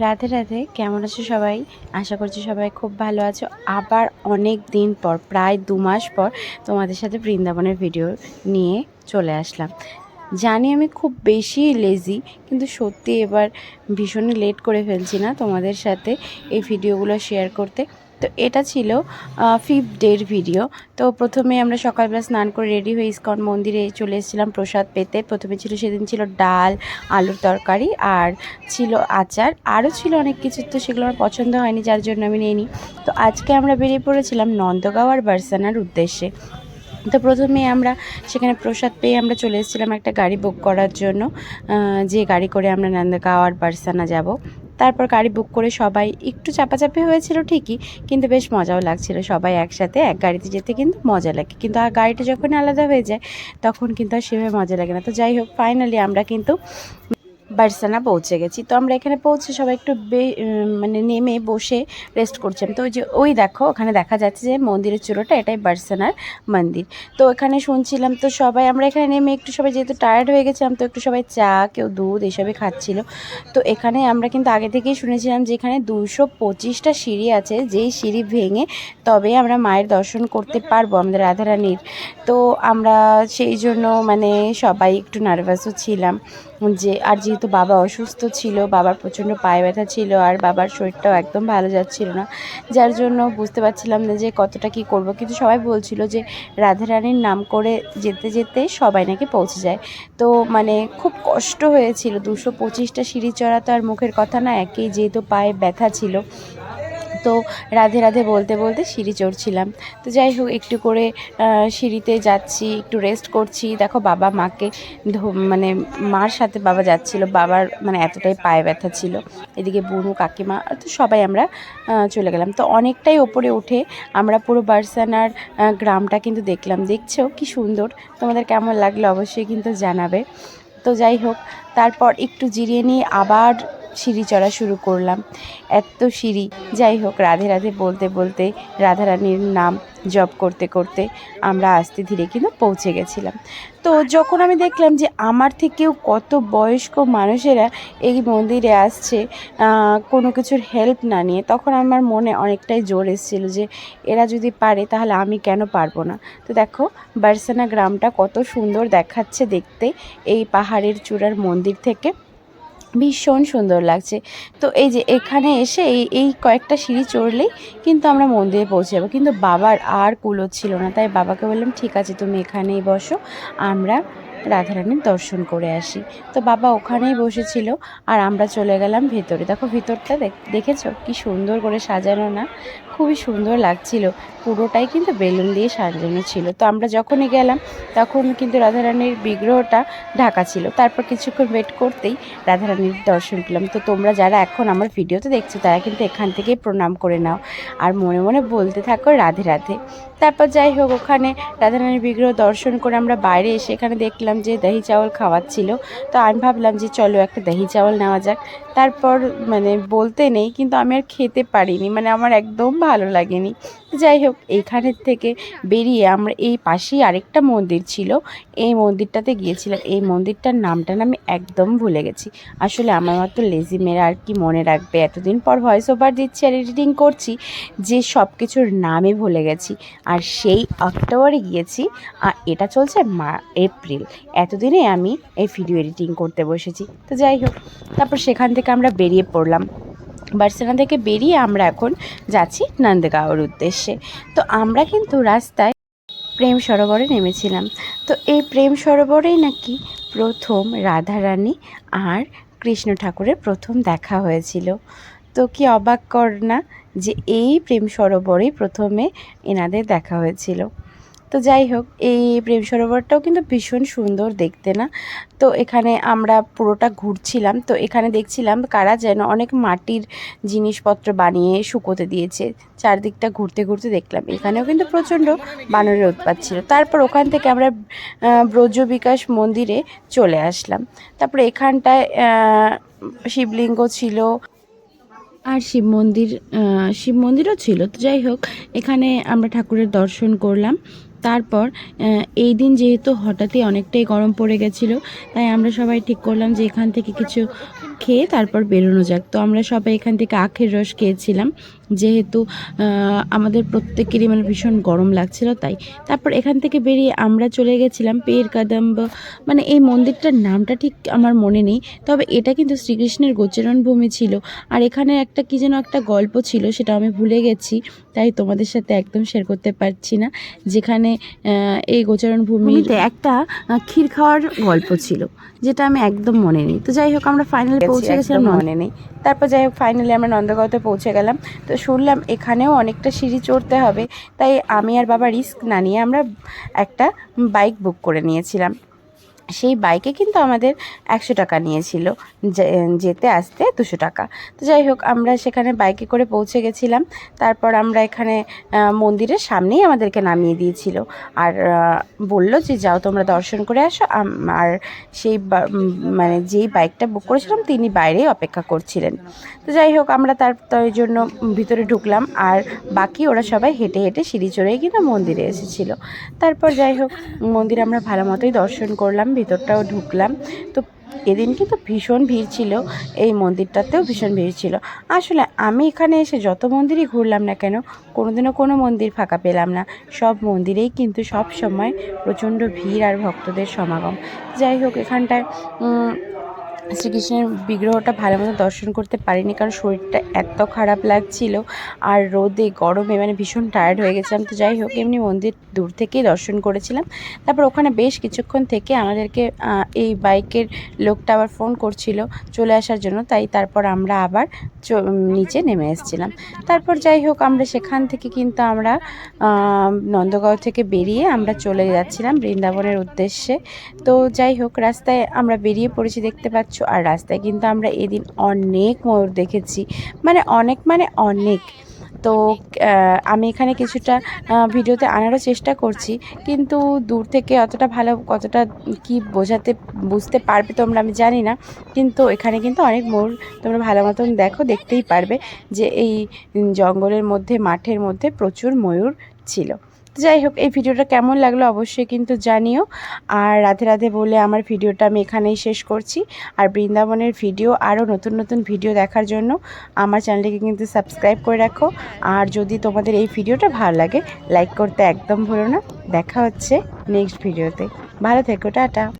রাধে রাধে। কেমন আছো সবাই? আশা করছি সবাই খুব ভালো আছো। আবার অনেক দিন পর, প্রায় দু মাস পর তোমাদের সাথে বৃন্দাবনের ভিডিও নিয়ে চলে আসলাম। জানি আমি খুব বেশি লেজি কিন্তু সত্যি এবার ভীষণই লেট করে ফেলছি না তোমাদের সাথে এই ভিডিওগুলো শেয়ার করতে। তো এটা ছিল ফিফথ ডের ভিডিও তো প্রথমে আমরা সকালবেলা স্নান করে রেডি হয়ে ইস্কন মন্দিরে চলে এসেছিলাম প্রসাদ পেতে। প্রথমে ছিল সেদিন ছিল ডাল, আলুর তরকারি আর ছিল আচার। আরও ছিল অনেক কিছু, তো সেগুলো আমার পছন্দ হয়নি, যার জন্য আমি নিইনি। তো আজকে আমরা বেরিয়ে পড়েছিলাম নন্দগাঁও আর বার্সানার উদ্দেশ্যে। তো প্রথমে আমরা সেখানে প্রসাদ পেয়ে আমরা চলে এসেছিলাম একটা গাড়ি বুক করার জন্য। যে গাড়ি করে আমরা নন্দগাঁও আর বার্সানা যাব। তারপর গাড়ি বুক করে সবাই একটু চাপাচাপি হয়েছিল ঠিকই, কিন্তু বেশ মজাও লাগছিল। সবাই একসাথে এক গাড়িতে যেতে কিন্তু মজা লাগে। কিন্তু আর গাড়িটা যখন আলাদা হয়ে যায়, তখন কিন্তু আর সেভাবে মজা লাগে না। তো যাই হোক ফাইনালি আমরা কিন্তু বার্সানা পৌঁছে গেছি। তো আমরা এখানে পৌঁছে সবাই একটু মানে নেমে বসে রেস্ট করছিলাম তো ওই যে, ওই দেখো, ওখানে দেখা যাচ্ছে যে মন্দিরের চূড়োটা এটাই বার্সানার মন্দির। তো এখানে শুনছিলাম তো সবাই, আমরা এখানে নেমে একটু সবাই যেহেতু টায়ার্ড হয়ে গেছিলাম তো একটু সবাই চা, কেউ দুধ এসবই খাচ্ছিল। তো এখানে আমরা কিন্তু আগে থেকেই শুনেছিলাম যে এখানে দুশো পঁচিশটা সিঁড়ি আছে, যেই সিঁড়ি ভেঙে তবে আমরা মায়ের দর্শন করতে পারব আমাদের রাধারানীর। তো আমরা সেই জন্য মানে সবাই একটু নার্ভাসও ছিলাম যে আর যেহেতু বাবা অসুস্থ ছিল, বাবার প্রচণ্ড পায়ে ব্যথা ছিল আর বাবার শরীরটাও একদম ভালো যাচ্ছিল না। যার জন্য বুঝতে পারছিলাম না যে কতটা কি করব। কিন্তু সবাই বলছিল যে রাধারানীর নাম করে যেতে যেতে সবাই নাকি পৌঁছে যায়। তো মানে খুব কষ্ট হয়েছিল। দুশো পঁচিশটা সিঁড়ি চড়া তো আর মুখের কথা না, একেই যেহেতু পায়ে ব্যথা ছিল। তো রাধে রাধে বলতে বলতে সিঁড়ি চড়ছিলাম। তো যাই হোক, একটু করে সিঁড়িতে যাচ্ছি, একটু রেস্ট করছি। দেখো বাবা মাকে মানে মার সাথে বাবা যাচ্ছিল। বাবার মানে এতটাই পায়ে ব্যথা ছিল। এদিকে বুনু, কাকিমা, তো সবাই আমরা চলে গেলাম। তো অনেকটাই ওপরে উঠে আমরা পুরো বার্সানার গ্রামটা কিন্তু দেখলাম। দেখছ কি সুন্দর? তোমাদের কেমন লাগল অবশ্যই কিন্তু জানাবে। তো যাই হোক, তারপর একটু জিরিয়ে নিয়ে আবার সিঁড়ি চড়া শুরু করলাম। এত সিঁড়ি, যাই হোক, রাধে রাধে বলতে বলতে রাধারানীর নাম জপ করতে করতে আমরা আস্তে ধীরে কিন্তু পৌঁছে গেছিলাম। তো যখন আমি দেখলাম যে আমার থেকেও কত বয়স্ক মানুষেরা এই মন্দিরে আসছে কোনো কিছুর হেল্প না নিয়ে, তখন আমার মনে অনেকটাই জোর এসেছিল যে এরা যদি পারে তাহলে আমি কেন পারব না? তো দেখো, বার্সানা গ্রামটা কত সুন্দর দেখাচ্ছে দেখতে এই পাহাড়ের চূড়ার মন্দির থেকে। ভীষণ সুন্দর লাগছে। তো এই যে এখানে এসে এই এই কয়েকটা সিঁড়ি চড়লেই কিন্তু আমরা মন্দিরে পৌঁছে যাব কিন্তু বাবার আর কুলো ছিল না, তাই বাবাকে বললাম, ঠিক আছে, তুমি এখানেই বসো, আমরা রাধারানীর দর্শন করে আসি। তো বাবা ওখানেই বসেছিল আর আমরা চলে গেলাম ভেতরে। দেখো, ভিতরটা দেখ- দেখেছ? কি সুন্দর করে সাজানো না? খুবই সুন্দর লাগছিল। পুরোটাই কিন্তু বেলুন দিয়ে সাজানো ছিল। তো আমরা যখনই গেলাম, তখন কিন্তু রাধারানীর বিগ্রহটা ঢাকা ছিল। তারপর কিছুক্ষণ ওয়েট করতেই রাধারানীর দর্শন পেলাম। তো তোমরা যারা এখন আমার ভিডিওতে দেখছ, তারা কিন্তু এখান থেকেই প্রণাম করে নাও। আর মনে মনে বলতে থাকো রাধে রাধে। তারপর যাই হোক, ওখানে রাধারানীর বিগ্রহ দর্শন করে আমরা বাইরে এসে এখানে দেখলাম যে দহি চাউল খাওয়াচ্ছিল। তো আমি ভাবলাম যে চলো একটা দহি চাউল নেওয়া যাক। তারপর মানে বলতে নেই, কিন্তু আমি আর খেতে পারিনি। মানে আমার একদম ভালো লাগেনি। যাই হোক, এইখানের থেকে বেরিয়ে আমরা এই পাশেই আরেকটা মন্দির ছিল। এই মন্দিরটাতে গিয়েছিলাম। এই মন্দিরটার নামটা আমি একদম ভুলে গেছি। আসলে আমার মতো লেজি মেয়েরা আর কি মনে রাখবে? এতদিন পর ভয়েস ওভার দিচ্ছি আর এডিটিং করছি যে সব কিছুর নামে ভুলে গেছি। আর সেই অক্টোবরে গিয়েছি, আর এটা চলছে মা, এপ্রিল। এতদিনে আমি এই ভিডিও এডিটিং করতে বসেছি। তো যাই হোক, তারপর সেখান থেকে আমরা বেরিয়ে পড়লাম। বার্সেনা থেকে বেরিয়ে আমরা এখন যাচ্ছি নন্দগাঁওর উদ্দেশ্যে। তো আমরা কিন্তু রাস্তায় প্রেম সরোবরে নেমেছিলাম। তো এই প্রেম সরোবরেই নাকি প্রথম রাধারানী আর কৃষ্ণ ঠাকুরের প্রথম দেখা হয়েছিল। তো কি অবাক কর না যে এই প্রেম সরোবরেই প্রথমে এনাদের দেখা হয়েছিল। তো যাই হোক, এই প্রেম সরোবরটাও কিন্তু ভীষণ সুন্দর দেখতে না? তো এখানে আমরা পুরোটা ঘুরছিলাম, তো এখানে দেখছিলাম কারা যেন অনেক মাটির জিনিসপত্র বানিয়ে শুকোতে দিয়েছে। চারদিকটা ঘুরতে ঘুরতে দেখলাম। এখানেও কিন্তু প্রচণ্ড বানরের উৎপাত ছিল। তারপর ওখান থেকে আমরা ব্রজ বিকাশ মন্দিরে চলে আসলাম। তারপরে এখানটায় শিবলিঙ্গ ছিল। আর শিব মন্দির শিব মন্দিরও ছিল। তো যাই হোক, এখানে আমরা ঠাকুরের দর্শন করলাম। তারপর এই দিন যেহেতু হঠাৎই অনেকটাই গরম পড়ে গেছিল, তাই আমরা সবাই ঠিক করলাম যে এখান থেকে কিছু খেয়ে তারপর বেরোনো যাক। তো আমরা সবাই এখান থেকে আখের রস খেয়েছিলাম। যেহেতু আমাদের প্রত্যেকেরই মানে ভীষণ গরম লাগছিল তাই। তারপর এখান থেকে বেরিয়ে আমরা চলে গেছিলাম পের কাদম্ব মানে এই মন্দিরটার নামটা ঠিক আমার মনে নেই তবে এটা কিন্তু শ্রীকৃষ্ণের গোচরণ ভূমি ছিল। আর এখানে একটা কি যেন একটা গল্প ছিল সেটা আমি ভুলে গেছি তাই তোমাদের সাথে একদম শেয়ার করতে পারছি না। যেখানে এই গোচরণ ভূমিতে একটা ক্ষীর খাওয়ার গল্প ছিল যেটা আমি একদম মনে নেই। তো যাই হোক আমরা ফাইনালি পৌঁছে গেছি মনে নেই। তারপর যাই হোক ফাইনালি আমরা নন্দগাঁওতে পৌঁছে গেলাম। তো শুনলাম এখানেও অনেকটা সিঁড়ি চড়তে হবে তাই আমি আর বাবা রিস্ক না নিয়ে আমরা একটা বাইক বুক করে নিয়েছিলাম। সেই বাইকে কিন্তু আমাদের একশো টাকা নিয়েছিল। যেতে আসতে দুশো টাকা। তো যাই হোক, আমরা সেখানে বাইকে করে পৌঁছে গেছিলাম। তারপর আমরা এখানে মন্দিরের সামনেই আমাদেরকে নামিয়ে দিয়েছিল। আর বলল যে, যাও, তোমরা দর্শন করে আসো। আর সেই মানে যেই বাইকটা বুক করেছিলাম, তিনি বাইরেই অপেক্ষা করছিলেন। তো যাই হোক, আমরা তার তার জন্য ভিতরে ঢুকলাম। আর বাকি ওরা সবাই হেঁটে হেঁটে সিঁড়ি চড়েই কিন্তু মন্দিরে এসেছিল। তারপর যাই হোক, মন্দিরে আমরা ভালো মতোই দর্শন করলাম। ভিতরটাও ঢুকলাম। তো এদিন কিন্তু ভীষণ ভিড় ছিল, এই মন্দিরটাতেও ভীষণ ভিড় ছিল। আসলে আমি এখানে এসে যত মন্দিরই ঘুরলাম না কেন, কোনোদিনও কোনো মন্দির ফাঁকা পেলাম না। সব মন্দিরেই কিন্তু সব সময় প্রচণ্ড ভিড় আর ভক্তদের সমাগম। যাই হোক, এখানটায় শ্রীকৃষ্ণের বিগ্রহটা ভালো মতো দর্শন করতে পারিনি কারণ শরীরটা এত খারাপ লাগছিল আর রোদে, গরমে মানে ভীষণ টায়ার্ড হয়ে গেছিলাম। তো যাই হোক, এমনি মন্দির দূর থেকেই দর্শন করেছিলাম। তারপর ওখানে বেশ কিছুক্ষণ থেকে আমাদেরকে এই বাইকের লোকটা আবার ফোন করছিল চলে আসার জন্য। তাই তারপর আমরা আবার নিচে নেমে এসেছিলাম। তারপর যাই হোক, আমরা সেখান থেকে কিন্তু আমরা নন্দগাঁও থেকে বেরিয়ে আমরা চলে যাচ্ছিলাম বৃন্দাবনের উদ্দেশ্যে। তো যাই হোক, রাস্তায় আমরা বেরিয়ে পড়েছি, দেখতে পাচ্ছ। আর রাস্তায় কিন্তু আমরা এদিন অনেক ময়ূর দেখেছি। মানে অনেক মানে অনেক। তো আমি এখানে কিছুটা ভিডিওতে আনারও চেষ্টা করছি। কিন্তু দূর থেকে অতটা ভালো কতটা কি বোঝাতে, বুঝতে পারবে তোমরা আমি জানি না। কিন্তু এখানে কিন্তু অনেক ময়ূর তোমরা ভালো মতন দেখো, দেখতেই পারবে যে এই জঙ্গলের মধ্যে, মাঠের মধ্যে প্রচুর ময়ূর ছিল। যাই হোক এই ভিডিওটা কেমন লাগল অবশ্যই কিন্তু জানিও। আর রাধে রাধে বলে আমার ভিডিওটা আমি এখানেই শেষ করছি। আর বৃন্দাবনের ভিডিও, আরও নতুন নতুন ভিডিও দেখার জন্য আমার চ্যানেলটিকে কিন্তু সাবস্ক্রাইব করে রাখো। আর যদি তোমাদের এই ভিডিওটা ভালো লাগে, লাইক করতে একদম ভুলো না। দেখা হচ্ছে নেক্সট ভিডিওতে। ভালো থেকো, টাটা।